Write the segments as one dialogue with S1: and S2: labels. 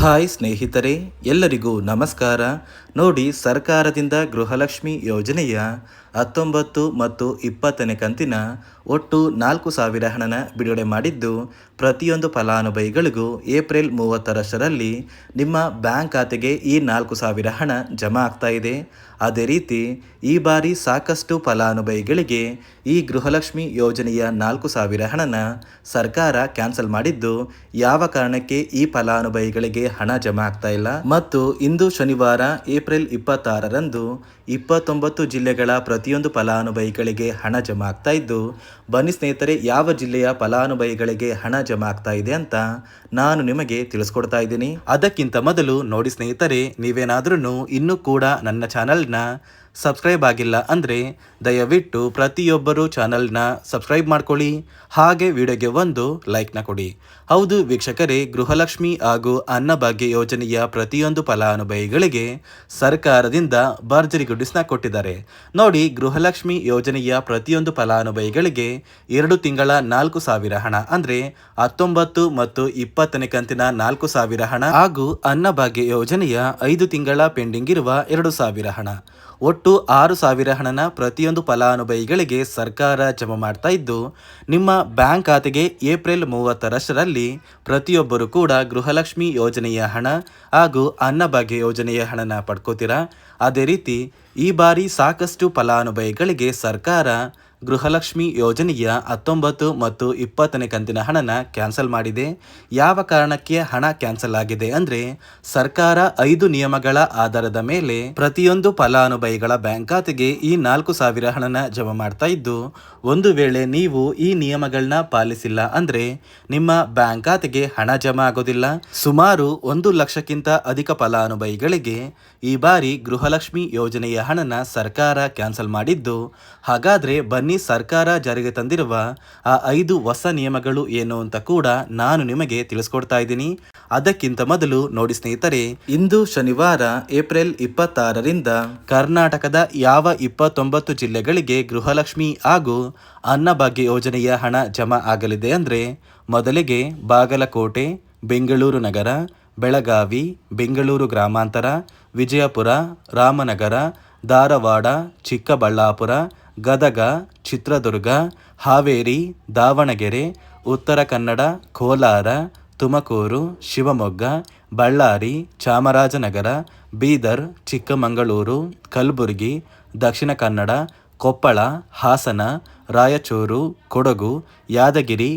S1: Hi ಸ್ನೇಹಿತರೆ ಎಲ್ಲರಿಗೂ ನಮಸ್ಕಾರ. ನೋಡಿ ಸರ್ಕಾರದಿಂದ ಗೃಹಲಕ್ಷ್ಮಿ ಯೋಜನೆಯ ಹತ್ತೊಂಬತ್ತು ಮತ್ತು ಇಪ್ಪತ್ತನೇ ಕಂತಿನ ಒಟ್ಟು ನಾಲ್ಕು ಸಾವಿರ ಹಣನ ಬಿಡುಗಡೆ ಮಾಡಿದ್ದು, ಪ್ರತಿಯೊಂದು ಫಲಾನುಭವಿಗಳಿಗೂ ಏಪ್ರಿಲ್ ಮೂವತ್ತರಷ್ಟರಲ್ಲಿ ನಿಮ್ಮ ಬ್ಯಾಂಕ್ ಖಾತೆಗೆ ಈ ನಾಲ್ಕು ಸಾವಿರ ಹಣ ಜಮಾ ಆಗ್ತಾ ಇದೆ. ಅದೇ ರೀತಿ, ಈ ಬಾರಿ ಸಾಕಷ್ಟು ಫಲಾನುಭವಿಗಳಿಗೆ ಈ ಗೃಹಲಕ್ಷ್ಮಿ ಯೋಜನೆಯ ನಾಲ್ಕು ಸಾವಿರ ಹಣನ ಸರ್ಕಾರ ಕ್ಯಾನ್ಸಲ್ ಮಾಡಿದ್ದು, ಯಾವ ಕಾರಣಕ್ಕೆ ಈ ಫಲಾನುಭವಿಗಳಿಗೆ ಹಣ ಜಮಾ ಆಗ್ತಾ ಇಲ್ಲ? ಮತ್ತು ಇಂದು ಶನಿವಾರ, ಏಪ್ರಿಲ್ ಇಪ್ಪತ್ತಾರರಂದು ಇಪ್ಪತ್ತೊಂಬತ್ತು ಜಿಲ್ಲೆಗಳ ಪ್ರತಿಯೊಂದು ಫಲಾನುಭವಿಗಳಿಗೆ ಹಣ ಜಮಾ ಆಗ್ತಾ ಇದ್ದು, ಬನ್ನಿ ಸ್ನೇಹಿತರೆ, ಯಾವ ಜಿಲ್ಲೆಯ ಫಲಾನುಭವಿಗಳಿಗೆ ಹಣ ಜಮಾ ಆಗ್ತಾ ಇದೆ ಅಂತ ನಾನು ನಿಮಗೆ ತಿಳಿಸ್ಕೊಡ್ತಾ ಇದ್ದೀನಿ. ಅದಕ್ಕಿಂತ ಮೊದಲು ನೋಡಿ ಸ್ನೇಹಿತರೆ ನೀವೇನಾದ್ರೂ ಇನ್ನೂ ಕೂಡ ನನ್ನ ಚಾನಲ್ನ ಸಬ್ಸ್ಕ್ರೈಬ್ ಆಗಿಲ್ಲ ಅಂದರೆ ದಯವಿಟ್ಟು ಪ್ರತಿಯೊಬ್ಬರು ಚಾನಲ್ನ ಸಬ್ಸ್ಕ್ರೈಬ್ ಮಾಡ್ಕೊಳ್ಳಿ. ಹಾಗೆ ವಿಡಿಯೋಗೆ ಒಂದು ಲೈಕ್ನ ಕೊಡಿ. ಹೌದು ವೀಕ್ಷಕರೇ, ಗೃಹಲಕ್ಷ್ಮಿ ಹಾಗೂ ಅನ್ನಭಾಗ್ಯ ಯೋಜನೆಯ ಪ್ರತಿಯೊಂದು ಫಲಾನುಭವಿಗಳಿಗೆ ಸರ್ಕಾರದಿಂದ ಭರ್ಜರಿ ಗುಡ್ಡಿಸ್ನ ಕೊಟ್ಟಿದ್ದಾರೆ. ನೋಡಿ, ಗೃಹಲಕ್ಷ್ಮಿ ಯೋಜನೆಯ ಪ್ರತಿಯೊಂದು ಫಲಾನುಭವಿಗಳಿಗೆ ಎರಡು ತಿಂಗಳ ನಾಲ್ಕು ಸಾವಿರ ಹಣ ಅಂದರೆ ಹತ್ತೊಂಬತ್ತು ಮತ್ತು ಇಪ್ಪತ್ತನೇ ಕಂತಿನ ನಾಲ್ಕು ಸಾವಿರ ಹಣ ಹಾಗೂ ಅನ್ನಭಾಗ್ಯ ಯೋಜನೆಯ ಐದು ತಿಂಗಳ ಪೆಂಡಿಂಗ್ ಇರುವ ಎರಡು ಸಾವಿರ ಹಣ. ಒಟ್ಟು ಆರು ಸಾವಿರ ಹಣನ ಪ್ರತಿಯೊಂದು ಫಲಾನುಭವಿಗಳಿಗೆ ಸರ್ಕಾರ ಜಮಾ ಮಾಡ್ತಾ ಇದ್ದು, ನಿಮ್ಮ ಬ್ಯಾಂಕ್ ಖಾತೆಗೆ ಏಪ್ರಿಲ್ ಮೂವತ್ತರಷ್ಟರಲ್ಲಿ ಪ್ರತಿಯೊಬ್ಬರು ಕೂಡ ಗೃಹಲಕ್ಷ್ಮಿ ಯೋಜನೆಯ ಹಣ ಹಾಗೂ ಅನ್ನಭಾಗ್ಯ ಯೋಜನೆಯ ಹಣನ ಪಡ್ಕೋತೀರಾ? ಅದೇ ರೀತಿ, ಈ ಬಾರಿ ಸಾಕಷ್ಟು ಫಲಾನುಭವಿಗಳಿಗೆ ಸರ್ಕಾರ ಗೃಹಲಕ್ಷ್ಮಿ ಯೋಜನೆಯ ಹತ್ತೊಂಬತ್ತು ಮತ್ತು ಇಪ್ಪತ್ತನೇ ಕಂತಿನ ಹಣನ ಕ್ಯಾನ್ಸಲ್ ಮಾಡಿದೆ. ಯಾವ ಕಾರಣಕ್ಕೆ ಹಣ ಕ್ಯಾನ್ಸಲ್ ಆಗಿದೆ ಅಂದರೆ, ಸರ್ಕಾರ ಐದು ನಿಯಮಗಳ ಆಧಾರದ ಮೇಲೆ ಪ್ರತಿಯೊಂದು ಫಲಾನುಭವಿಗಳ ಬ್ಯಾಂಕ್ ಖಾತೆಗೆ ಈ ನಾಲ್ಕು ಸಾವಿರ ಹಣನ ಜಮಾ ಮಾಡ್ತಾ ಇದ್ದು, ಒಂದು ವೇಳೆ ನೀವು ಈ ನಿಯಮಗಳನ್ನ ಪಾಲಿಸಿಲ್ಲ ಅಂದರೆ, ನಿಮ್ಮ ಬ್ಯಾಂಕ್ ಖಾತೆಗೆ ಹಣ ಜಮಾ ಆಗೋದಿಲ್ಲ. ಸುಮಾರು ಒಂದು ಲಕ್ಷಕ್ಕಿಂತ ಅಧಿಕ ಫಲಾನುಭವಿಗಳಿಗೆ ಈ ಬಾರಿ ಗೃಹಲಕ್ಷ್ಮಿ ಯೋಜನೆಯ ಹಣನ ಸರ್ಕಾರ ಕ್ಯಾನ್ಸಲ್ ಮಾಡಿದ್ದು, ಹಾಗಾದ್ರೆ ಬನ್ನಿ ಸರ್ಕಾರ ಜಾರಿಗೆ ತಂದಿರುವ ಆ ಐದು ಹೊಸ ನಿಯಮಗಳು ಏನು ಅಂತ ಕೂಡ ನಾನು ನಿಮಗೆ ತಿಳಿಸ್ಕೊಡ್ತಾ ಇದ್ದೀನಿ. ಅದಕ್ಕಿಂತ ಮೊದಲು ನೋಡಿ ಸ್ನೇಹಿತರೆ, ಇಂದು ಶನಿವಾರ ಏಪ್ರಿಲ್ ಇಪ್ಪತ್ತಾರರಿಂದ ಕರ್ನಾಟಕದ ಯಾವ ಇಪ್ಪತ್ತೊಂಬತ್ತು ಜಿಲ್ಲೆಗಳಿಗೆ ಗೃಹಲಕ್ಷ್ಮಿ ಹಾಗೂ ಅನ್ನಭಾಗ್ಯ ಯೋಜನೆಯ ಹಣ ಜಮಾ ಆಗಲಿದೆ ಅಂದರೆ ಮೊದಲಿಗೆ ಬಾಗಲಕೋಟೆ, ಬೆಂಗಳೂರು ನಗರ, ಬೆಳಗಾವಿ, ಬೆಂಗಳೂರು ಗ್ರಾಮಾಂತರ, ವಿಜಯಪುರ, ರಾಮನಗರ ಧಾರವಾಡ, ಚಿಕ್ಕಬಳ್ಳಾಪುರ, ಗದಗ, ಚಿತ್ರದುರ್ಗ, ಹಾವೇರಿ, ದಾವಣಗೆರೆ, ಉತ್ತರ ಕನ್ನಡ, ಕೋಲಾರ, ತುಮಕೂರು, ಶಿವಮೊಗ್ಗ, ಬಳ್ಳಾರಿ, ಚಾಮರಾಜನಗರ, ಬೀದರ್, ಚಿಕ್ಕಮಗಳೂರು, ಕಲಬುರಗಿ, ದಕ್ಷಿಣ ಕನ್ನಡ, ಕೊಪ್ಪಳ, ಹಾಸನ, ರಾಯಚೂರು, ಕೊಡಗು, ಯಾದಗಿರಿ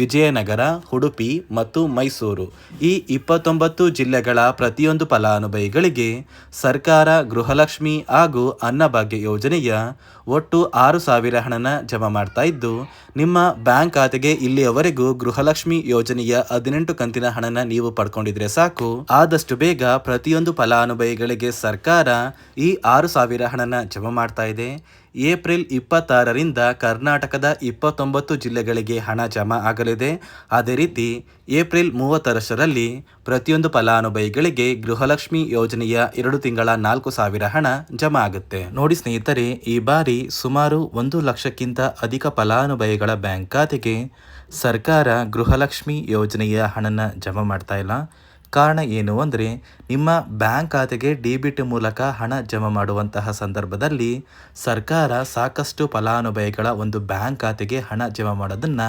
S1: ವಿಜಯನಗರ, ಉಡುಪಿ ಮತ್ತು ಮೈಸೂರು. ಈ ಇಪ್ಪತ್ತೊಂಬತ್ತು ಜಿಲ್ಲೆಗಳ ಪ್ರತಿಯೊಂದು ಫಲಾನುಭವಿಗಳಿಗೆ ಸರ್ಕಾರ ಗೃಹಲಕ್ಷ್ಮಿ ಹಾಗೂ ಅನ್ನಭಾಗ್ಯ ಯೋಜನೆಯ ಒಟ್ಟು ಆರು ಸಾವಿರ ಹಣನ ಜಮಾ ಮಾಡ್ತಾ ಇದ್ದು, ನಿಮ್ಮ ಬ್ಯಾಂಕ್ ಖಾತೆಗೆ ಇಲ್ಲಿಯವರೆಗೂ ಗೃಹಲಕ್ಷ್ಮಿ ಯೋಜನೆಯ ಹದಿನೆಂಟು ಕಂತಿನ ಹಣನ ನೀವು ಪಡ್ಕೊಂಡಿದ್ರೆ ಸಾಕು. ಆದಷ್ಟು ಬೇಗ ಪ್ರತಿಯೊಂದು ಫಲಾನುಭವಿಗಳಿಗೆ ಸರ್ಕಾರ ಈ ಆರು ಸಾವಿರ ಹಣನ ಜಮಾ ಮಾಡ್ತಾ ಇದೆ. ಏಪ್ರಿಲ್ ಇಪ್ಪತ್ತಾರರಿಂದ ಕರ್ನಾಟಕದ ಇಪ್ಪತ್ತೊಂಬತ್ತು ಜಿಲ್ಲೆಗಳಿಗೆ ಹಣ ಜಮಾ ಆಗಲಿದೆ. ಅದೇ ರೀತಿ, ಏಪ್ರಿಲ್ ಮೂವತ್ತರಷ್ಟರಲ್ಲಿ ಪ್ರತಿಯೊಂದು ಫಲಾನುಭವಿಗಳಿಗೆ ಗೃಹಲಕ್ಷ್ಮಿ ಯೋಜನೆಯ ಎರಡು ತಿಂಗಳ ನಾಲ್ಕು ಸಾವಿರ ಹಣ ಜಮಾ ಆಗುತ್ತೆ. ನೋಡಿ ಸ್ನೇಹಿತರೆ, ಈ ಬಾರಿ ಸುಮಾರು ಒಂದು ಲಕ್ಷಕ್ಕಿಂತ ಅಧಿಕ ಫಲಾನುಭವಿಗಳ ಬ್ಯಾಂಕ್ ಖಾತೆಗೆ ಸರ್ಕಾರ ಗೃಹಲಕ್ಷ್ಮಿ ಯೋಜನೆಯ ಹಣನ ಜಮಾ ಮಾಡ್ತಾ ಇಲ್ಲ. ಕಾರಣ ಏನು ಅಂದರೆ, ನಿಮ್ಮ ಬ್ಯಾಂಕ್ ಖಾತೆಗೆ ಡಿಬಿಟ್ ಮೂಲಕ ಹಣ ಜಮಾ ಮಾಡುವಂತಹ ಸಂದರ್ಭದಲ್ಲಿ ಸರ್ಕಾರ ಸಾಕಷ್ಟು ಫಲಾನುಭವಿಗಳ ಒಂದು ಬ್ಯಾಂಕ್ ಖಾತೆಗೆ ಹಣ ಜಮಾ ಮಾಡೋದನ್ನು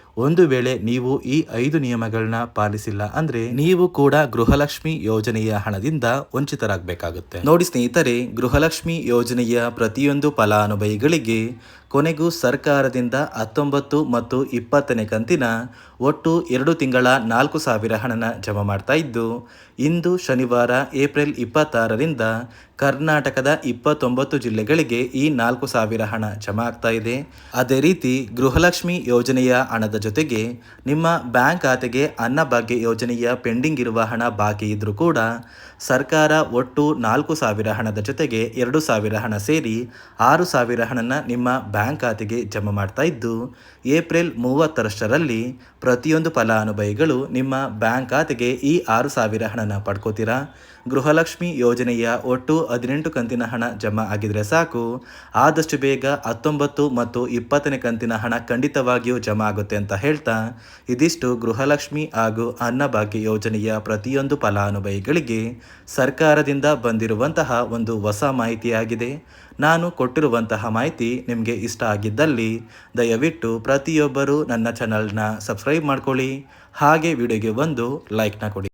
S1: ಒಂದು ವೇಳೆ ನೀವು ಈ ಐದು ನಿಯಮಗಳನ್ನ ಪಾಲಿಸಿಲ್ಲ ಅಂದ್ರೆ ನೀವು ಕೂಡ ಗೃಹಲಕ್ಷ್ಮಿ ಯೋಜನೆಯ ಹಣದಿಂದ ವಂಚಿತರಾಗಬೇಕಾಗುತ್ತೆ. ನೋಡಿ ಸ್ನೇಹಿತರೆ, ಗೃಹಲಕ್ಷ್ಮಿ ಯೋಜನೆಯ ಪ್ರತಿಯೊಂದು ಫಲಾನುಭವಿಗಳಿಗೆ ಕೊನೆಗೂ ಸರ್ಕಾರದಿಂದ ಹತ್ತೊಂಬತ್ತು ಮತ್ತು ಇಪ್ಪತ್ತನೇ ಕಂತಿನ ಒಟ್ಟು ಎರಡು ತಿಂಗಳ ನಾಲ್ಕು ಸಾವಿರ ಹಣನ ಜಮಾ ಮಾಡ್ತಾ ಇದ್ದು, ಇಂದು ಶನಿವಾರ ಏಪ್ರಿಲ್ ಇಪ್ಪತ್ತಾರರಿಂದ ಕರ್ನಾಟಕದ ಇಪ್ಪತ್ತೊಂಬತ್ತು ಜಿಲ್ಲೆಗಳಿಗೆ ಈ ನಾಲ್ಕು ಸಾವಿರ ಹಣ ಜಮಾ ಆಗ್ತಾ ಇದೆ. ಅದೇ ರೀತಿ ಗೃಹಲಕ್ಷ್ಮಿ ಯೋಜನೆಯ ಹಣದ ಜೊತೆಗೆ ನಿಮ್ಮ ಬ್ಯಾಂಕ್ ಖಾತೆಗೆ ಅನ್ನಭಾಗ್ಯ ಯೋಜನೆಯ ಪೆಂಡಿಂಗ್ ಇರುವ ಹಣ ಬಾಕಿ ಇದ್ದರೂ ಕೂಡ ಸರ್ಕಾರ ಒಟ್ಟು ನಾಲ್ಕು ಸಾವಿರ ಹಣದ ಜೊತೆಗೆ ಎರಡು ಸಾವಿರ ಹಣ ಸೇರಿ ಆರು ಸಾವಿರ ಹಣನ ನಿಮ್ಮ ಬ್ಯಾಂಕ್ ಖಾತೆಗೆ ಜಮಾ ಮಾಡ್ತಾ ಇದ್ದು, ಏಪ್ರಿಲ್ ಮೂವತ್ತರಷ್ಟರಲ್ಲಿ ಪ್ರತಿಯೊಂದು ಫಲಾನುಭವಿಗಳು ನಿಮ್ಮ ಬ್ಯಾಂಕ್ ಖಾತೆಗೆ ಈ ಆರು ಸಾವಿರ ಹಣನ ಪಡ್ಕೋತೀರಾ? ಗೃಹಲಕ್ಷ್ಮಿ ಯೋಜನೆಯ ಒಟ್ಟು ಹದಿನೆಂಟು ಕಂತಿನ ಹಣ ಜಮಾ ಆಗಿದ್ರೆ ಸಾಕು. ಆದಷ್ಟು ಬೇಗ ಹತ್ತೊಂಬತ್ತು ಮತ್ತು ಇಪ್ಪತ್ತನೇ ಕಂತಿನ ಹಣ ಖಂಡಿತವಾಗಿಯೂ ಜಮಾ ಆಗುತ್ತೆ ಅಂತ ಹೇಳ್ತಾ, ಇದಿಷ್ಟು ಗೃಹಲಕ್ಷ್ಮಿ ಹಾಗೂ ಅನ್ನಭಾಗ್ಯ ಯೋಜನೆಯ ಪ್ರತಿಯೊಂದು ಫಲಾನುಭವಿಗಳಿಗೆ ಸರ್ಕಾರದಿಂದ ಬಂದಿರುವಂತಹ ಒಂದು ಹೊಸ ಮಾಹಿತಿಯಾಗಿದೆ. ನಾನು ಕೊಟ್ಟಿರುವಂತಹ ಮಾಹಿತಿ ನಿಮಗೆ ಇಷ್ಟ ಆಗಿದ್ದಲ್ಲಿ ದಯವಿಟ್ಟು ಪ್ರತಿಯೊಬ್ಬರೂ ನನ್ನ ಚಾನಲ್ನ ಸಬ್ಸ್ಕ್ರೈಬ್ ಮಾಡ್ಕೊಳ್ಳಿ. ಹಾಗೆ ವಿಡಿಯೋಗೆ ಒಂದು ಲೈಕ್ನ ಕೊಡಿ.